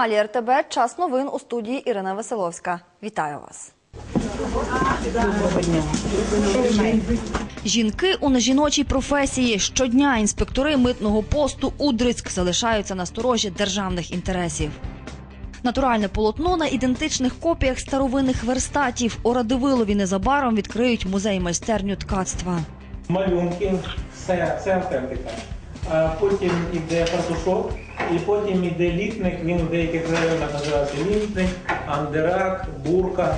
На телеканалі РТБ час новин у студії Ірина Веселовська. Вітаю вас. Жінки у нежіночій професії. Щодня інспектори митного посту Удрицьк залишаються на сторожі державних інтересів. Натуральне полотно на ідентичних копіях старовинних верстатів. У Радивилові незабаром відкриють музей майстерню ткацтва. малюнки, все, все автентика. А потім йде фартушок, і потім йде літник, він в деяких районах називається літник, андерак, бурка.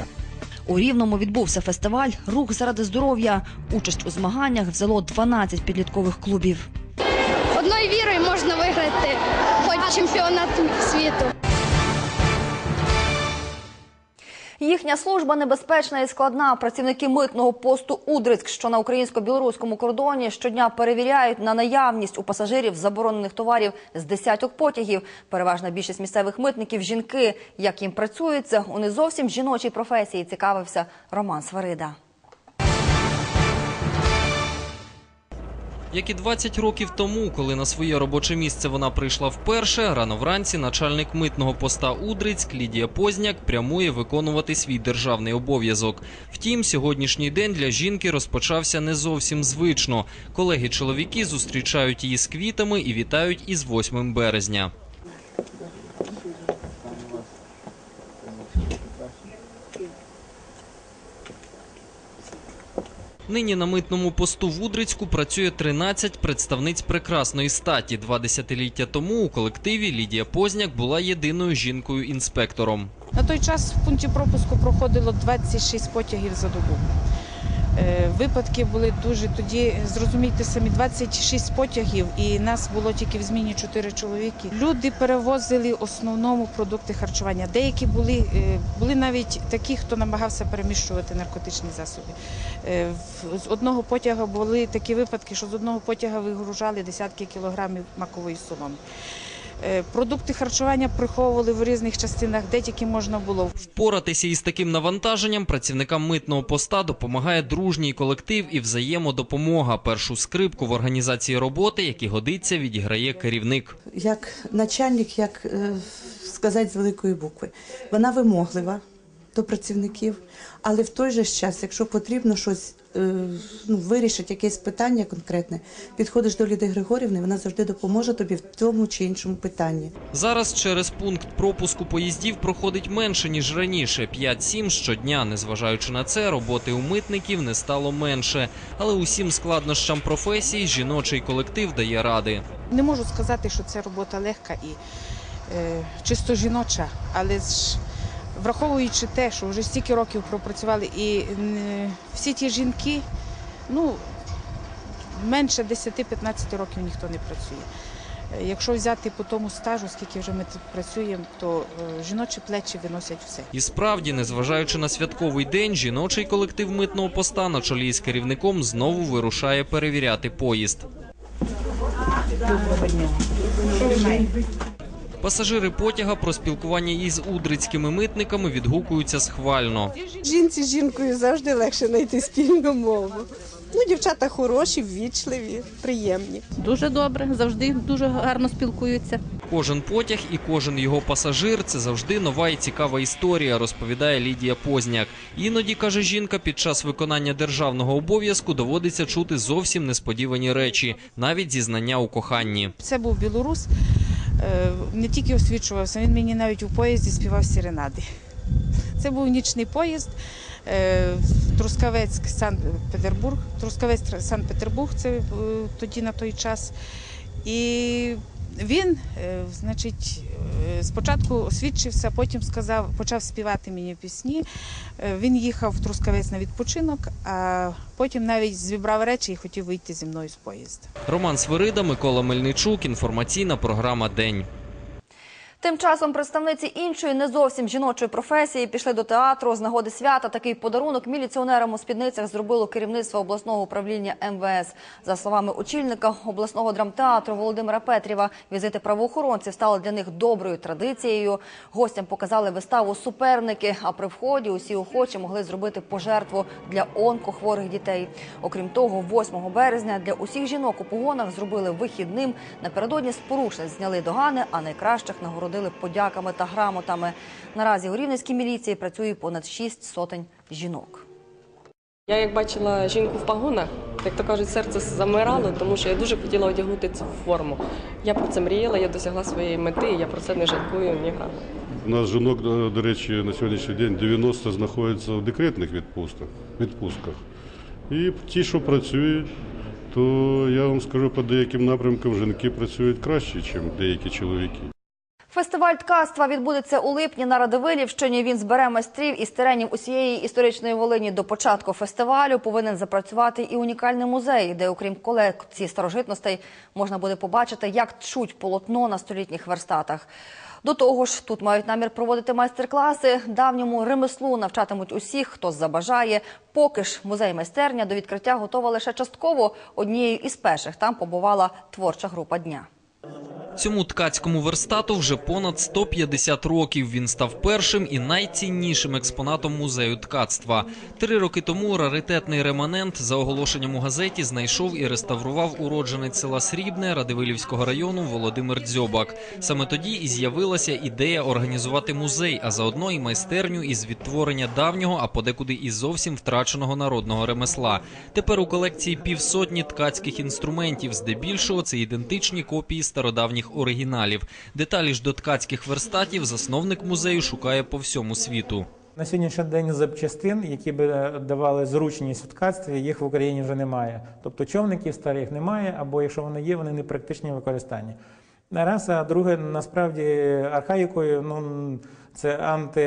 У Рівному відбувся фестиваль Рух заради здоров'я. Участь у змаганнях взяло 12 підліткових клубів. Одною вірою можна виграти хоч чемпіонат світу. Їхня служба небезпечна і складна. Працівники митного посту Удрицьк, що на українсько-білоруському кордоні, щодня перевіряють на наявність у пасажирів заборонених товарів з десяток потягів. Переважна більшість місцевих митників жінки. Як їм працюється у не зовсім жіночій професії, цікавився Роман Сварида. Як і 20 років тому, коли на своє робоче місце вона прийшла вперше, рано вранці начальник митного поста Удрицьк Лідія Позняк прямує виконувати свій державний обов'язок. Втім, сьогоднішній день для жінки розпочався не зовсім звично. Колеги-чоловіки зустрічають її з квітами і вітають із 8 березня. Нині на митному посту в Удрицьку працює 13 представниць прекрасної статі. Два десятиліття тому у колективі Лідія Позняк була єдиною жінкою-інспектором. На той час в пункті пропуску проходило 26 потягів за добу. Е, Випадки були дуже тоді, зрозумійте самі, 26 потягів, і нас було тільки в зміні 4 чоловіки. Люди перевозили основному продукти харчування. Деякі були, е, були навіть такі, хто намагався переміщувати наркотичні засоби. Е, З одного потяга були такі випадки, що з одного потяга вигружали десятки кілограмів макової соломи. Е, Продукти харчування приховували в різних частинах, де тільки можна було. Впоратися із таким навантаженням працівникам митного поста допомагає дружній колектив і взаємодопомога. Першу скрипку в організації роботи, який годиться, відіграє керівник. як начальник, як е, сказати з великої букви. Вона вимоглива до працівників, але в той же час, якщо потрібно щось ну, вирішити, якесь питання конкретне, підходиш до Ліди Григорівни, вона завжди допоможе тобі в тому чи іншому питанні. Зараз через пункт пропуску поїздів проходить менше ніж раніше 5-7 щодня. Незважаючи на це, роботи у митників не стало менше. Але усім складнощам професії жіночий колектив дає ради. Не можу сказати, що це робота легка і е, чисто жіноча, але ж враховуючи те, що вже стільки років пропрацювали, і всі ті жінки, ну менше 10-15 років ніхто не працює. Е, Якщо взяти по тому стажу, скільки вже ми тут працюємо, то е, жіночі плечі виносять все. І справді, незважаючи на святковий день, жіночий колектив митного поста на чолі із керівником знову вирушає перевіряти поїзд. Пасажири потяга про спілкування із удрицькими митниками відгукуються схвально. Жінці з жінкою завжди легше знайти спільну мову. Ну, дівчата хороші, ввічливі, приємні. Дуже добре, завжди дуже гарно спілкуються. Кожен потяг і кожен його пасажир це завжди нова і цікава історія, розповідає Лідія Позняк. Іноді каже жінка, під час виконання державного обов'язку доводиться чути зовсім несподівані речі, навіть зізнання у коханні. Це був білорус, не тільки освічувався, він мені навіть у поїзді співав сіренади. Це був нічний поїзд. Трускавець Трускавецьк, Санкт-Петербург, Трускавець Санкт-Петербург, це е, тоді на той час. І він, е, значить, е, спочатку освідчився, потім сказав, почав співати мені пісні. Е, Він їхав в Трускавець на відпочинок, а потім навіть зібрав речі і хотів вийти зі мною з поїзда. Роман Свирида, Микола Мельничук. Інформаційна програма День. Тим часом представниці іншої не зовсім жіночої професії пішли до театру з нагоди свята. Такий подарунок міліціонерам у спідницях зробило керівництво обласного управління МВС. За словами очільника обласного драмтеатру Володимира Петрєва, візити правоохоронців стали для них доброю традицією. Гостям показали виставу суперники. А при вході усі охочі могли зробити пожертву для онкохворих дітей. Окрім того, 8 березня для усіх жінок у погонах зробили вихідним. Напередодні з порушень зняли догани, а найкращих нагородили нагородили подяками та грамотами. Наразі у Рівненській міліції працює понад шість сотень жінок. Я як бачила жінку в пагонах, як то кажуть, серце замирало, тому що я дуже хотіла одягнути цю форму. Я про це мріяла, я досягла своєї мети, і я про це не жалкую ні грама. У нас жінок, до до речі, на сьогоднішній день 90 знаходяться в декретних відпустках. відпустках. І ті, що працюють, то я вам скажу, по деяким напрямкам жінки працюють краще, ніж деякі чоловіки. Фестиваль ткацтва відбудеться у липні на Радивилівщині. Він збере майстрів із теренів усієї історичної Волині. До початку фестивалю повинен запрацювати і унікальний музей, де, окрім колекції старожитностей, можна буде побачити, як тчуть полотно на столітніх верстатах. До того ж, тут мають намір проводити майстер-класи. Давньому ремеслу навчатимуть усіх, хто забажає. Поки ж музей майстерня до відкриття готова лише частково. Однією із перших там побувала творча група дня. Цьому ткацькому верстату вже понад 150 років. Він став першим і найціннішим експонатом музею ткацтва. Три роки тому раритетний реманент за оголошенням у газеті знайшов і реставрував уродженець села Срібне Радивилівського району Володимир Дзьобак. Саме тоді і з'явилася ідея організувати музей, а заодно і майстерню із відтворення давнього, а подекуди і зовсім втраченого народного ремесла. Тепер у колекції півсотні ткацьких інструментів, здебільшого це ідентичні копії стародавніх оригіналів. Деталі ж до ткацьких верстатів засновник музею шукає по всьому світу. На сьогоднішній день запчастин, які б е, давали зручність в ткацтві, їх в Україні вже немає. Тобто човників старих немає, або якщо вони є, вони не практичні використання. Раз, а друге, насправді архаїкою, ну це анти,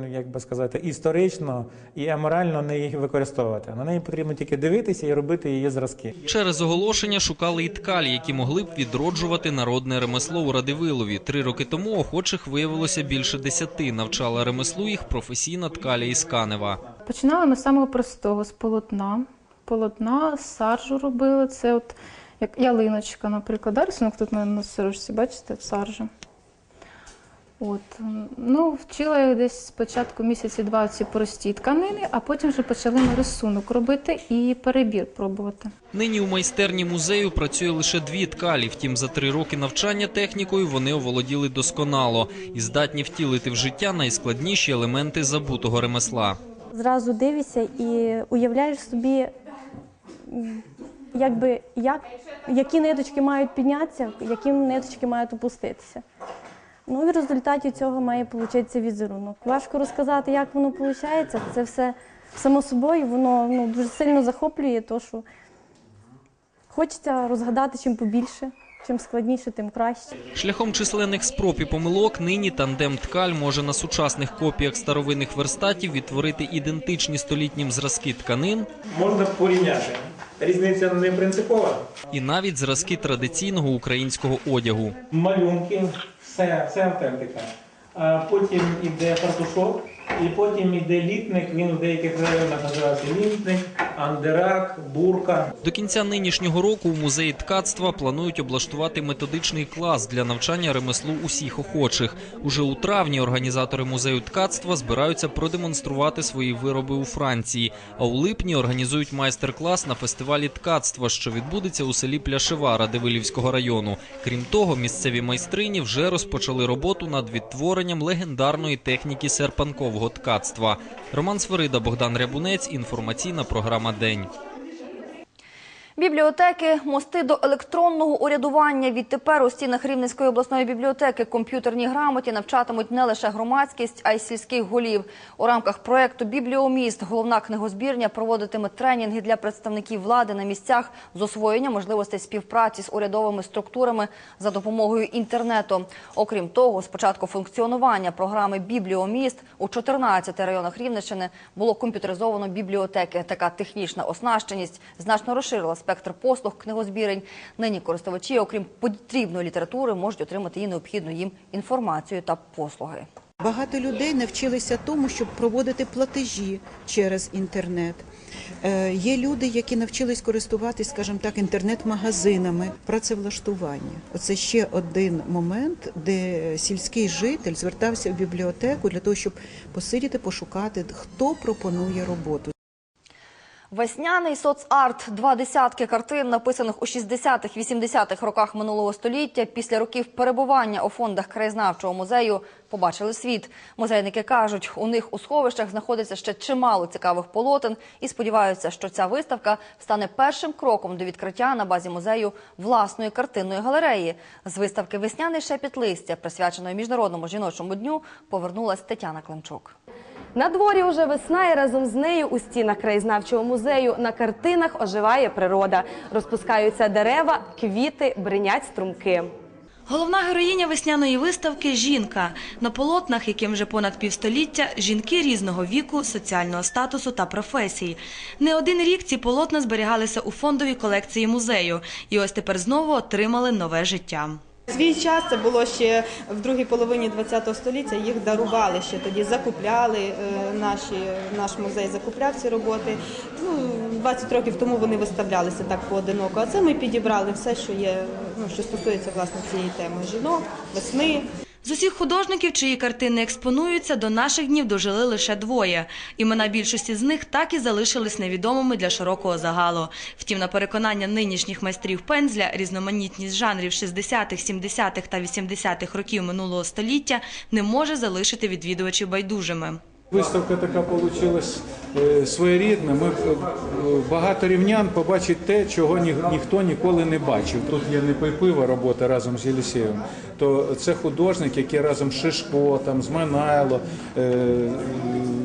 ну, як би сказати, історично і аморально не їх використовувати. На неї потрібно тільки дивитися і робити її зразки. Через оголошення шукали і ткалі, які могли б відроджувати народне ремесло у Радивилові. Три роки тому охочих виявилося більше десяти. Навчала ремеслу їх професійна ткаля із Канева. Починали ми з самого простого, з полотна. Полотна, саржу робили. Це от як ялиночка, наприклад. Рисунок тут на, на сорочці, бачите, саржа. От. Ну, вчила я десь спочатку місяці два ці прості тканини, а потім вже почали ми рисунок робити і перебір пробувати. Нині у майстерні музею працює лише дві ткалі. Втім, за три роки навчання технікою вони оволоділи досконало і здатні втілити в життя найскладніші елементи забутого ремесла. Зразу дивишся і уявляєш собі, якби, як, які ниточки мають піднятися, які ниточки мають опуститися. Ну і в результаті цього має получитися візерунок. Важко розказати, як воно виходить. Це все само собою, воно ну, дуже сильно захоплює, то що хочеться розгадати чим побільше, чим складніше, тим краще. Шляхом численних спроб і помилок нині тандем ткаль може на сучасних копіях старовинних верстатів відтворити ідентичні столітнім зразки тканин Можна порівняти. Різниця не принципова. і навіть зразки традиційного українського одягу. малюнки, все, все автентика. А потім іде фартушок, і потім іде літник. Він у деяких районах називається літник, андерак, бурка. До кінця нинішнього року у музеї ткацтва планують облаштувати методичний клас для навчання ремеслу усіх охочих. Уже у травні організатори музею ткацтва збираються продемонструвати свої вироби у Франції. А у липні організують майстер-клас на фестивалі ткацтва, що відбудеться у селі Пляшева Радивилівського району. Крім того, місцеві майстрині вже розпочали роботу над відтворенням легендарної техніки серпанкового ткацтва. Роман Сверида, Богдан Рябунець. Інформаційна програма День. Бібліотеки, мости до електронного урядування. Відтепер у стінах Рівненської обласної бібліотеки комп'ютерній грамоті навчатимуть не лише громадськість, а й сільських голів. У рамках проєкту Бібліоміст головна книгозбірня проводитиме тренінги для представників влади на місцях з освоєння можливостей співпраці з урядовими структурами за допомогою інтернету. Окрім того, з початку функціонування програми Бібліоміст у 14 районах Рівненщини було комп'ютеризовано бібліотеки. Така технічна оснащеність значно розширила спектр послуг книгозбірень. Нині користувачі, окрім потрібної літератури, можуть отримати і необхідну їм інформацію та послуги. Багато людей навчилися тому, щоб проводити платежі через інтернет. Е, Є люди, які навчились користуватись, скажімо так, інтернет-магазинами, працевлаштування. Оце ще один момент, де сільський житель звертався в бібліотеку для того, щоб посидіти, пошукати, хто пропонує роботу. Весняний соцарт, два десятки картин, написаних у 60-х, 80-х роках минулого століття, після років перебування у фондах краєзнавчого музею побачили світ. Музейники кажуть, у них у сховищах знаходиться ще чимало цікавих полотен і сподіваються, що ця виставка стане першим кроком до відкриття на базі музею власної картинної галереї. З виставки Весняний шепіт листя, присвяченої міжнародному жіночому дню, повернулась Тетяна Климчук. На дворі уже весна і разом з нею у стінах краєзнавчого музею на картинах оживає природа. Розпускаються дерева, квіти, бринять струмки. Головна героїня весняної виставки жінка. На полотнах, яким вже понад півстоліття, жінки різного віку, соціального статусу та професій. Не один рік ці полотна зберігалися у фондовій колекції музею, і ось тепер знову отримали нове життя. Свій час це було ще в другій половині ХХ століття. Їх дарували ще тоді, закупляли е, наші наш музей закупляв ці роботи. Ну 20 років тому вони виставлялися так поодиноко. А це ми підібрали все, що є, ну що стосується власне цієї теми жінок, весни. З усіх художників, чиї картини експонуються, до наших днів дожили лише двоє. Імена більшості з них так і залишились невідомими для широкого загалу. Втім, на переконання нинішніх майстрів пензля, різноманітність жанрів 60-х, 70-х та 80-х років минулого століття не може залишити відвідувачів байдужими. Виставка така вийшла своєрідна. Ми е, багато рівнян побачить те, чого ні, ніхто ніколи не бачив. Тут є Непойпива робота разом з Єлісєєм. То це художник, який разом з Шишко, там з Манайло, е,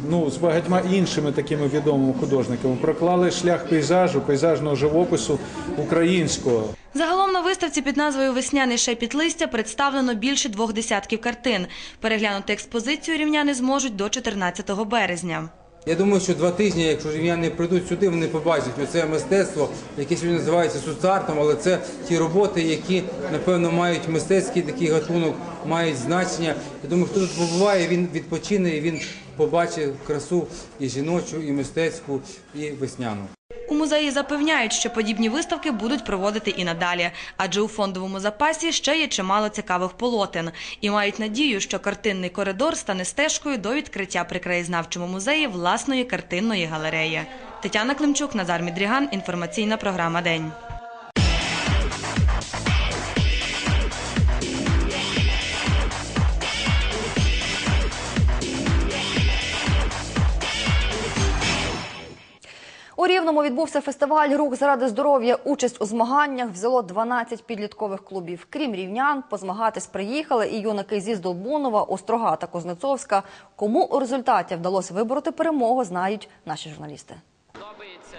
ну з багатьма іншими такими відомими художниками проклали шлях пейзажу, пейзажного живопису українського. Загалом на виставці під назвою Весняний шепіт листя представлено більше двох десятків картин. Переглянути експозицію рівняни зможуть до 14 березня. Я думаю, що два тижні, якщо рівняни прийдуть сюди, вони побачать оце мистецтво, яке сьогодні називається суцартом, але це ті роботи, які напевно мають мистецький такий гатунок, мають значення. Я думаю, хто тут побуває, він відпочине і він побачить красу і жіночу, і мистецьку, і весняну. У музеї запевняють, що подібні виставки будуть проводити і надалі, адже у фондовому запасі ще є чимало цікавих полотен. І мають надію, що картинний коридор стане стежкою до відкриття при краєзнавчому музеї власної картинної галереї. Тетяна Климчук, Назар Мідріган. Інформаційна програма День. У Рівному відбувся фестиваль Рух заради здоров'я. Участь у змаганнях взяло 12 підліткових клубів. Крім рівнян, позмагатись приїхали і юнаки зі Здолбунова, Острога та Кузнецовська. Кому у результаті вдалося вибороти перемогу, знають наші журналісти.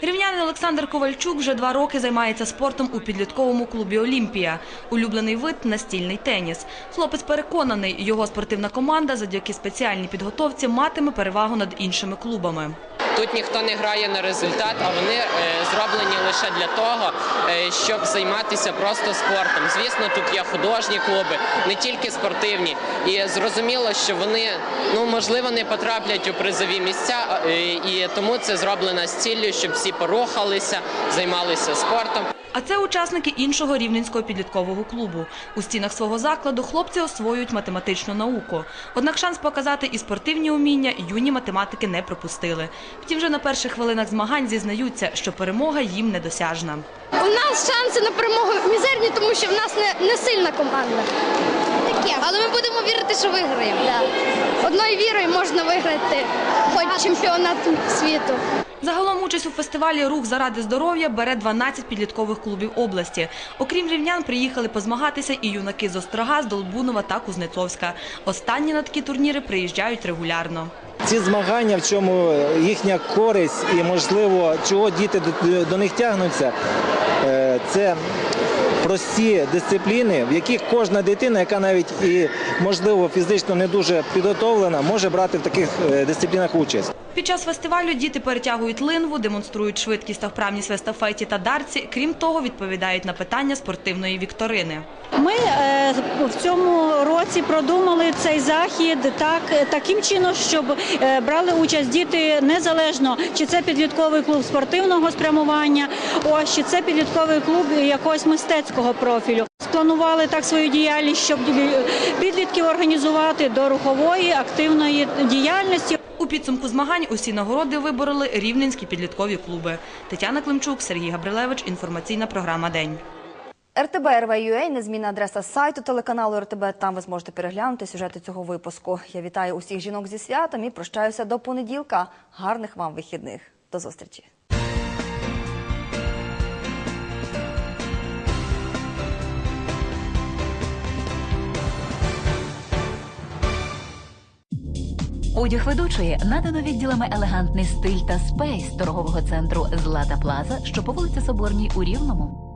Рівнянин Олександр Ковальчук вже два роки займається спортом у підлітковому клубі Олімпія. Улюблений вид настільний теніс. Хлопець переконаний, його спортивна команда завдяки спеціальній підготовці матиме перевагу над іншими клубами. Тут ніхто не грає на результат, а вони е, зроблені лише для того, е, щоб займатися просто спортом. Звісно, тут є художні клуби, не тільки спортивні. І зрозуміло, що вони ну можливо не потраплять у призові місця, е, і тому це зроблено з ціллю, щоб всі порухалися, займалися спортом. А це учасники іншого рівненського підліткового клубу. У стінах свого закладу хлопці освоюють математичну науку. Однак шанс показати і спортивні уміння юні математики не пропустили. Втім, вже на перших хвилинах змагань зізнаються, що перемога їм недосяжна. У нас шанси на перемогу мізерні, тому що в нас не, не сильна команда. Таке. Але ми будемо вірити, що виграємо. Одною вірою можна виграти хоч чемпіонат світу. Загалом участь у фестивалі Рух заради здоров'я бере 12 підліткових клубів області. Окрім рівнян, приїхали позмагатися і юнаки з Острога, з Долбунова та Кузнецовська. Останні на такі турніри приїжджають регулярно. Ці змагання, в чому їхня користь і, можливо, чого діти до, них тягнуться, е, це прості дисципліни, в яких кожна дитина, яка навіть і, можливо, фізично не дуже підготовлена, може брати в таких е, дисциплінах участь. Під час фестивалю діти перетягують линву, демонструють швидкість та вправність в естафеті та дарці. Крім того, відповідають на питання спортивної вікторини. Ми е, в цьому році продумали цей захід так таким чином, щоб е, брали участь діти незалежно, чи це підлітковий клуб спортивного спрямування, ось чи це підлітковий клуб якогось мистецького профілю. Спланували так свою діяльність, щоб підлітків організувати до рухової активної діяльності. У підсумку змагань усі нагороди вибороли рівненські підліткові клуби. Тетяна Климчук, Сергій Габрилевич. Інформаційна програма День. РТБ – незмінна адреса сайту телеканалу РТБ. Там ви зможете переглянути сюжети цього випуску. Я вітаю усіх жінок зі святом і прощаюся до понеділка. Гарних вам вихідних. До зустрічі. Одяг ведучої надано відділами елегантний стиль та спейс торгового центру Злата Плаза, що по вулиці Соборній у Рівному.